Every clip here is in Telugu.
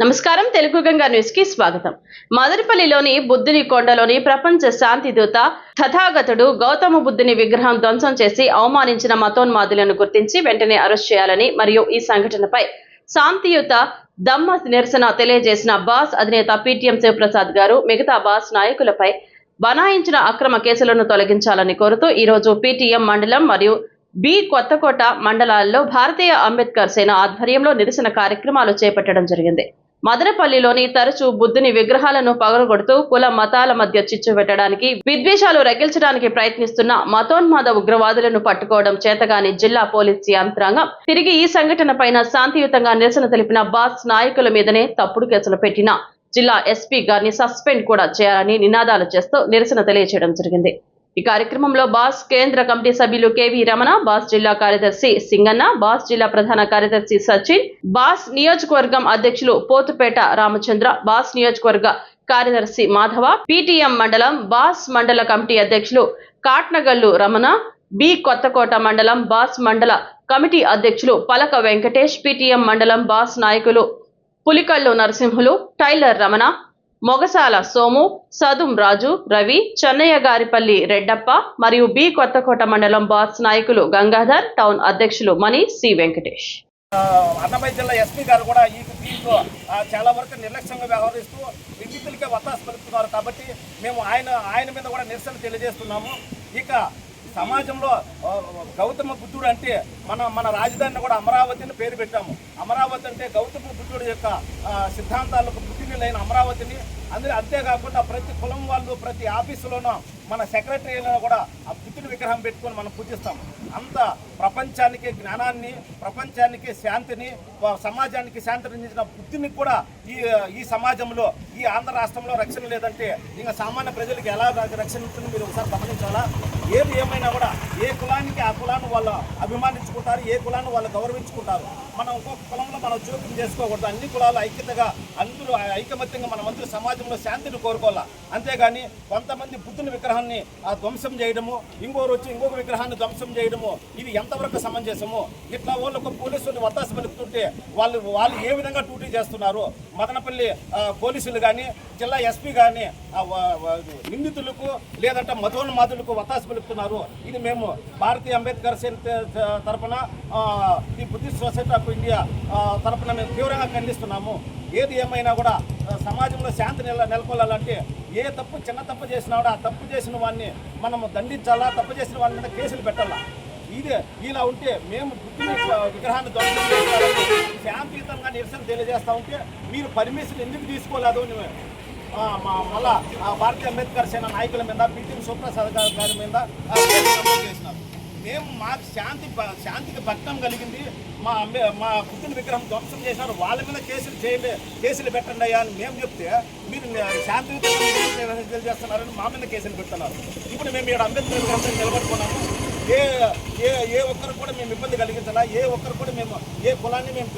నమస్కారం తెలుగు గంగా న్యూస్కి స్వాగతం. మదనపల్లిలోని బుద్ధుని కొండలోని ప్రపంచ శాంతి దూత తథాగతుడు గౌతమ బుద్ధుని విగ్రహం ధ్వంసం చేసి అవమానించిన మతోన్మాదులను గుర్తించి వెంటనే అరెస్ట్ చేయాలని మరియు ఈ సంఘటనపై శాంతియుత దమ్మ నిరసన తెలియజేసిన బాస్ అధినేత పిటిఎం శివప్రసాద్ గారు మిగతా బాస్ నాయకులపై బనాయించిన అక్రమ కేసులను తొలగించాలని కోరుతూ ఈ రోజు పీటీఎం మండలం మరియు బి కొత్తకోట మండలాల్లో భారతీయ అంబేద్కర్ సేన ఆధ్వర్యంలో నిరసన కార్యక్రమాలు చేపట్టడం జరిగింది. మదనపల్లిలోని తరచూ బుద్ధుని విగ్రహాలను పగలగొడుతూ కుల మతాల మధ్య చిచ్చు పెట్టడానికి విద్వేషాలు రగిల్చడానికి ప్రయత్నిస్తున్న మతోన్మాద ఉగ్రవాదులను పట్టుకోవడం చేతగాని జిల్లా పోలీస్ యంత్రాంగం తిరిగి ఈ సంఘటన పైన శాంతియుతంగా నిరసన తెలిపిన బాస్ నాయకుల మీదనే తప్పుడు కేసులు పెట్టిన జిల్లా ఎస్పీ గారిని సస్పెండ్ కూడా చేయాలని నినాదాలు చేస్తూ నిరసన తెలియజేయడం జరిగింది. ఈ కార్యక్రమంలో బాస్ కేంద్ర కమిటీ సభ్యులు కెవి రమణ బాస్ జిల్లా కార్యదర్శి సింగన్న బాస్ జిల్లా ప్రధాన కార్యదర్శి సచిన్ బాస్ నియోజకవర్గం అధ్యక్షులు పోతుపేట రామచంద్ర బాస్ నియోజకవర్గ కార్యదర్శి మాధవ పిటిఎం మండలం బాస్ మండల కమిటీ అధ్యక్షులు కాట్నగల్లు రమణ బి కొత్తకోట మండలం బాస్ మండల కమిటీ అధ్యక్షులు పలక వెంకటేష్ పిటిఎం మండలం బాస్ నాయకులు పులికళ్ళు నరసింహులు టైలర్ రమణ మొగసాల సోము సదుం రాజు రవి చెన్నయ్య గారిపల్లి రెడ్డప్ప మరియు బి కొత్తకోట మండలం బాస్ నాయకులు గంగాధర్ టౌన్ అధ్యక్షులు మణి సి వెంకటేష్. అన్నమయ్య జిల్లా ఎస్పీ గారు కూడా ఈ దీంట్లో చాలా వరకు నిర్లక్ష్యంగా వ్యవహరిస్తూ విద్యుత్తులకే వత్తాసు పలుకుతున్నారు కాబట్టి మేము ఆయన ఆయన మీద కూడా నిరసన తెలియజేస్తున్నాము. ఇక సమాజంలో గౌతమ బుద్ధుడు అంటే మన మన రాజధానిని కూడా అమరావతిని పేరు పెట్టాము. అమరావతి అంటే గౌతమ బుద్ధుడు యొక్క సిద్ధాంతాలకు అయిన అమరావతిని అందులో అంతేకాకుండా ప్రతి కులం వాళ్ళు ప్రతి ఆఫీసులోనూ మన సెక్రటరీలో కూడా ఆ బుద్ధుడి విగ్రహం పెట్టుకొని మనం పూజిస్తాం. అంత ప్రపంచానికి జ్ఞానాన్ని ప్రపంచానికి శాంతిని సమాజానికి సమాజానికి అందించిన బుద్ధిని కూడా ఈ ఈ సమాజంలో ఈ ఆంధ్ర రాష్ట్రంలో రక్షణ లేదంటే ఇంకా సామాన్య ప్రజలకు ఎలా రక్షణ ఉంటుందో మీరు ఒకసారి గమనించాలా? ఏది ఏమైనా కూడా ఏ కులానికి ఆ కులాన్ని వాళ్ళు అభిమానించుకుంటారు ఏ కులాన్ని వాళ్ళు గౌరవించుకుంటారు? మనం ఒక్కొక్క కులంలో మనం జోక్యం చేసుకోకూడదు. అన్ని కులాలు ఐక్యతగా అందరూ ఐకమత్యంగా మనం అందరూ సమాజంలో శాంతిని కోరుకోవాలా? అంతేగాని కొంతమంది బుద్ధుని విగ్రహాన్ని ఆ ధ్వంసం చేయడము ఇంకోరు వచ్చి ఇంకొక విగ్రహాన్ని ధ్వంసం చేయడము ఇది ఎంతవరకు సమంజసము ఇట్లా వాళ్ళు పోలీసులు వత్తాసు పలుకుతుంటే వాళ్ళు వాళ్ళు ఏ విధంగా డ్యూటీ చేస్తున్నారు మదనపల్లి పోలీసులు కానీ జిల్లా ఎస్పీ కానీ నిందితులకు లేదంటే మధోన్మాదులకు వత్తాసు పలుకుతున్నారు. ఇది మేము భారతీయ అంబేద్కర్ సేన తరపున ఈ బుద్ధిస్ట్ సొసైటీ ఆఫ్ ఇండియా తరఫున తరపున మేము తీవ్రంగా ఖండిస్తున్నాము. ఏది ఏమైనా కూడా సమాజంలో శాంతి నెల నెలకొల్లాలంటే ఏ తప్పు చిన్న తప్పు చేసినా కూడా ఆ తప్పు చేసిన వాడిని మనం దండించాలా తప్పు చేసిన వాళ్ళ మీద కేసులు పెట్టాలా? ఇదే ఇలా ఉంటే మేము బుద్ధి విగ్రహాన్ని ధ్వంసం శాంతియుతంగా నిరసన తెలియజేస్తా ఉంటే మీరు పర్మిషన్ ఎందుకు తీసుకోలేదు మా మళ్ళా ఆ భారతీయ అంబేద్కర్ సేన నాయకుల మీద పిటిఎం సుప్రసాద్ గారి గారి మీద చేసినారు. మేము మాకు శాంతి శాంతికి భక్తం కలిగింది. మా అంబే మా పుట్టిన విగ్రహం ధ్వంసం చేసినారు. వాళ్ళ మీద కేసులు చేయలే కేసులు పెట్టండి అయ్యా అని మేము చెప్తే మీరు శాంతియుతంగా తెలియజేస్తున్నారని మా మీద కేసులు పెడుతున్నారు ఇప్పుడు మేము ఇక్కడ అంబేద్కర్ విగ్రహం నిలబడుకున్నాము. ఏ ఏ ఏ ఒక్కరు కూడా మేము ఇబ్బంది కలిగించాలా ఏ ఒక్కరు కూడా మేము ఏ కులాన్ని మేము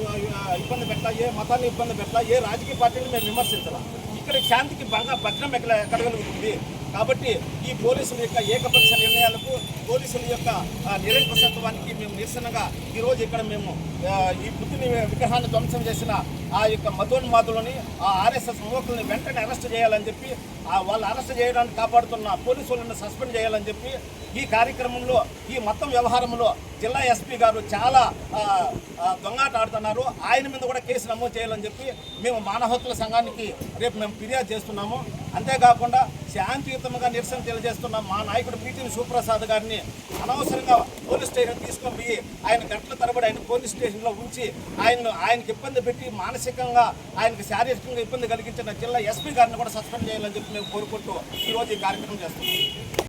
ఇబ్బంది పెట్టాలా ఏ మతాన్ని ఇబ్బంది పెట్టాలా ఏ రాజకీయ పార్టీని మేము విమర్శించాలా. ఇక్కడ శాంతికి బాగా భద్రం ఎక్కడ ఎక్కడగలుగుతుంది కాబట్టి ఈ పోలీసుల యొక్క ఏకపక్ష నిర్ణయాలకు పోలీసుల యొక్క నిరంకుశత్వానికి మేము నిరసనగా ఈరోజు ఇక్కడ మేము ఈ బుద్ధిని విగ్రహాన్ని ధ్వంసం చేసిన ఆ యొక్క మతోన్మాదులని ఆ ఆర్ఎస్ఎస్ యువకుల్ని వెంటనే అరెస్ట్ చేయాలని చెప్పి వాళ్ళు అరెస్ట్ చేయడానికి కాపాడుతున్న పోలీసులను సస్పెండ్ చేయాలని చెప్పి ఈ కార్యక్రమంలో ఈ మొత్తం వ్యవహారంలో జిల్లా ఎస్పీ గారు చాలా దొంగాట ఆడుతున్నారు ఆయన మీద కూడా కేసు నమోదు చేయాలని చెప్పి మేము మానవ హక్కుల సంఘానికి రేపు మేము ఫిర్యాదు చేస్తున్నాము. అంతేకాకుండా శాంతియుతంగా నిరసన తెలియజేస్తున్న మా నాయకుడు పీటీని సుప్రసాద్ గారిని అనవసరంగా పోలీస్ స్టేషన్ తీసుకొని పోయి ఆయన గంటల తరబడి ఆయన పోలీస్ స్టేషన్లో ఉంచి ఆయన ఆయనకి ఇబ్బంది పెట్టి మానసికంగా ఆయనకి శారీరకంగా ఇబ్బంది కలిగించిన జిల్లా ఎస్పీ గారిని కూడా సస్పెండ్ చేయాలని చెప్పి మేము కోరుకుంటూ ఈరోజు ఈ కార్యక్రమం చేస్తున్నాం.